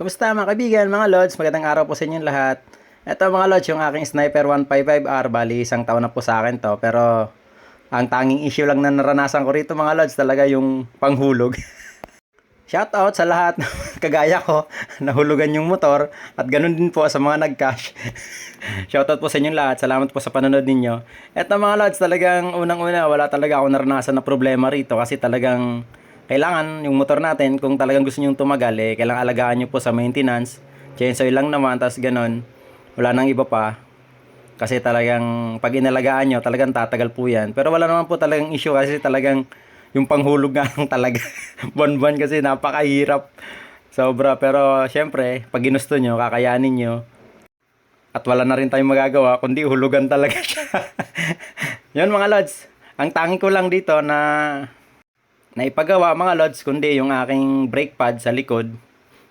Kumusta mga kaibigan, mga lods? Magandang araw po sa inyong lahat. Ito mga lods, yung aking Sniper 155R, bali isang taon na po sa akin to. Pero ang tanging issue lang na naranasan ko rito mga lods, talaga yung panghulog. Shoutout sa lahat kagaya ko, nahulugan yung motor at ganun din po sa mga nag-cash. Shoutout po sa inyong lahat, salamat po sa panonood ninyo. Eto mga lods, talagang unang-una wala talaga ako naranasan na problema rito kasi talagang kailangan yung motor natin kung talagang gusto nyo tumagal eh, kailangan alagaan nyo po sa maintenance. Oil lang naman, tas ganun. Wala nang iba pa. Kasi talagang pag inalagaan nyo, talagang tatagal po yan. Pero wala naman po talagang issue kasi talagang yung panghulog nga lang talaga. Buwan-buwan kasi napakahirap. Sobra. Pero syempre, pag ginusto nyo, kakayanin nyo. At wala na rin tayong magagawa, kundi hulugan talaga siya. Yun mga lods. Ang tangi ko lang dito na na ipagawa mga lods, kundi yung aking brake pad sa likod.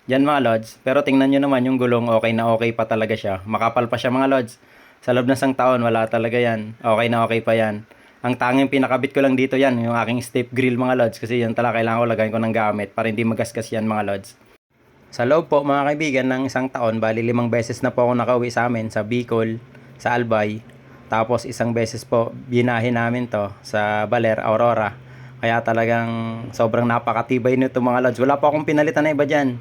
Yan mga lods. Pero tingnan nyo naman yung gulong, okay na okay pa talaga siya. Makapal pa siya mga lods. Sa loob ng isang taon, wala talaga yan. Okay na okay pa yan. Ang tanging pinakabit ko lang dito yan, yung aking step grill mga lods. Kasi yan talaga kailangan ko lagayin ko ng gamit para hindi magasgas yan mga lods. Sa loob po mga kaibigan ng isang taon, bali limang beses na po ako nakauwi sa amin sa Bicol, sa Albay. Tapos isang beses po binahin namin to sa Baler, Aurora. Kaya talagang sobrang napakatibay nito mga lods. Wala pa akong pinalitan na iba dyan.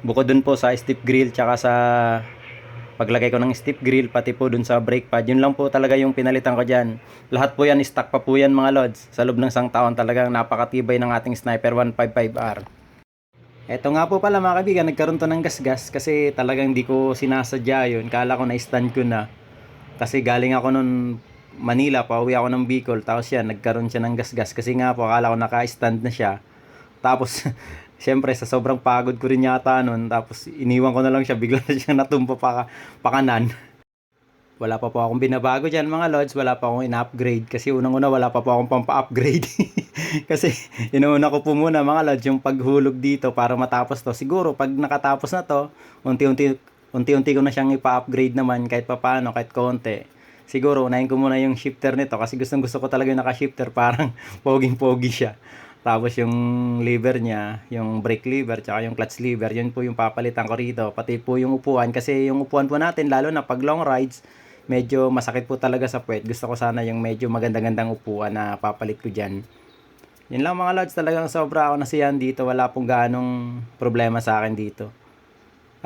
Bukod dun po sa step grill tsaka sa paglagay ko ng step grill pati po dun sa brake pad. Yun lang po talaga yung pinalitan ko dyan. Lahat po yan, stock pa po yan mga lods. Sa loob ng isang taon talagang napakatibay ng ating Sniper 155R. Eto nga po pala mga kaibigan, nagkaroon to ng gasgas kasi talagang di ko sinasadya yun. Kala ko na-stand ko na. Kasi galing ako nun Manila, pauwi ako ng Bicol. Tapos yan, nagkaroon siya ng gasgas. Kasi nga po, akala ko naka-stand na siya. Tapos, siyempre, sa sobrang pagod ko rin yata nun. Tapos, iniwan ko na lang siya. Bigla na siya natumpa pa, pakanan. Wala pa po akong binabago dyan mga lods. Wala pa akong in-upgrade. Kasi unang-una wala pa po akong pampa-upgrade. kasi inuuna ko po muna mga lods yung paghulog dito para matapos to. Siguro pag nakatapos na to, unti-unti unti-unti ko na siyang ipa-upgrade naman kahit papaano, kahit konti. Siguro unahin ko muna yung shifter nito kasi gustong gusto ko talaga yung naka-shifter parang poging-pogi siya. Tapos yung lever niya, yung brake lever, tsaka yung clutch lever, yun po yung papalitan ko rito. Pati po yung upuan, kasi yung upuan po natin, lalo na pag long rides, medyo masakit po talaga sa puwet. Gusto ko sana yung medyo maganda-gandang upuan na papalit ko dyan. Yun lang mga lods, talagang sobra ako nasiyahan dito. Wala pong ganong problema sa akin dito.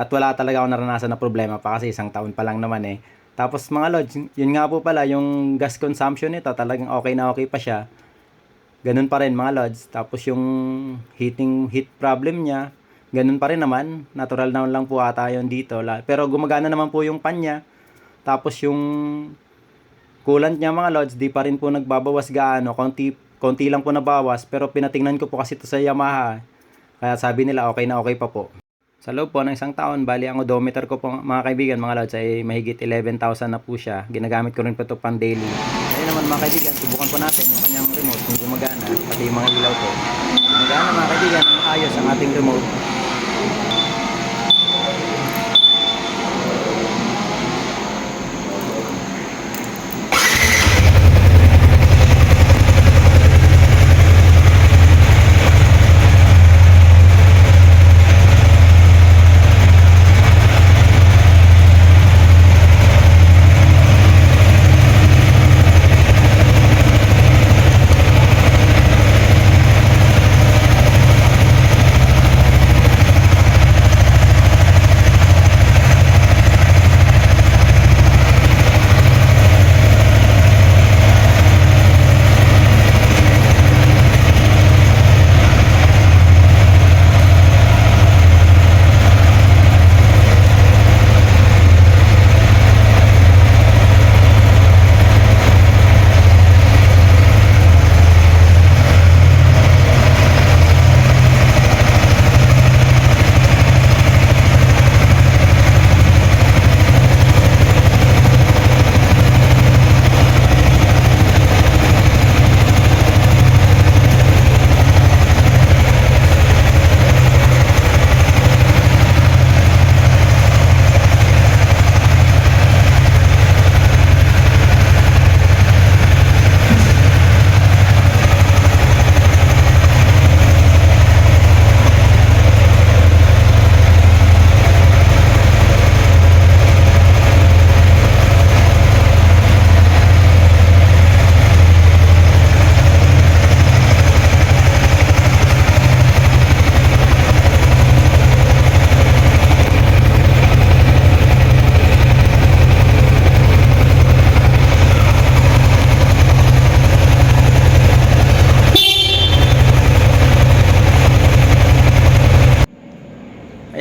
At wala talaga ako naranasan na problema pa kasi isang taon pa lang naman eh. Tapos mga lods, yun nga po pala, yung gas consumption nito talagang okay na okay pa siya. Ganun pa rin mga lods. Tapos yung heating heat problem niya, ganun pa rin naman. Natural naman lang po ata yun dito. Pero gumagana naman po yung pan niya. Tapos yung coolant niya mga lods, di pa rin po nagbabawas gaano. Konti, konti lang po nabawas. Pero pinatingnan ko po kasi ito sa Yamaha. Kaya sabi nila okay na okay pa po. Sa loob po ng isang taon, bali ang odometer ko po mga kaibigan, mga lods, ay mahigit 11,000 na po siya. Ginagamit ko rin po ito pang daily. Ngayon naman mga kaibigan, subukan po natin yung kanyang remote kung gumagana, pati yung mga ilaw ko. Gumagana mga kaibigan, ang ayos ang ating remote.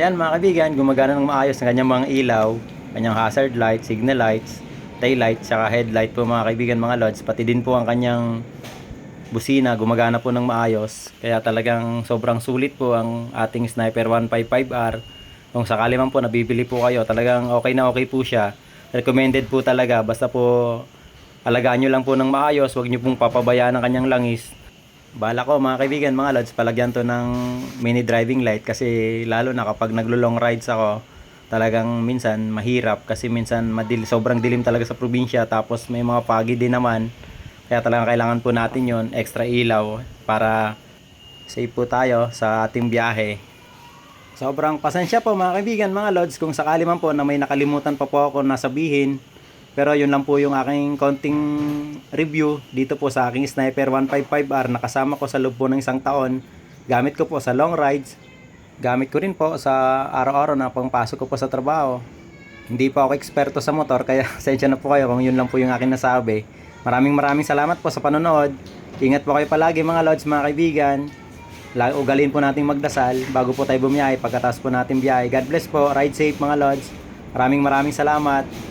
Ayan mga kaibigan, gumagana ng maayos ng kanyang mga ilaw, kanyang hazard light, signal lights, tail light, saka headlight po mga kaibigan mga lods. Pati din po ang kanyang busina, gumagana po ng maayos. Kaya talagang sobrang sulit po ang ating Sniper 155R. Kung sakali man po nabibili po kayo, talagang okay na okay po siya. Recommended po talaga, basta po alagaan nyo lang po ng maayos, huwag nyo pong papabayaan ang kanyang langis. Bala ko mga kaibigan, mga lods, palagyan to ng mini driving light kasi lalo na kapag naglo-long rides ako, talagang minsan mahirap kasi minsan madil sobrang dilim talaga sa probinsya tapos may mga pagi din naman. Kaya talagang kailangan po natin yon extra ilaw para safe po tayo sa ating biyahe. Sobrang pasensya po mga kaibigan, mga lods, kung sakali man po na may nakalimutan pa po ako na sabihin. Pero yun lang po yung aking konting review dito po sa aking Sniper 155R na kasama ko sa loob po ng isang taon. Gamit ko po sa long rides. Gamit ko rin po sa araw-araw na pangpasok ko po sa trabaho. Hindi pa ako eksperto sa motor kaya sensya na po kayo kung yun lang po yung aking nasabi. Maraming maraming salamat po sa panonood. Ingat po kayo palagi mga lods, mga kaibigan. Ugalin po nating magdasal bago po tayo bumiyahe pagkatapos po natin biyahe. God bless po. Ride safe mga lods. Maraming maraming salamat.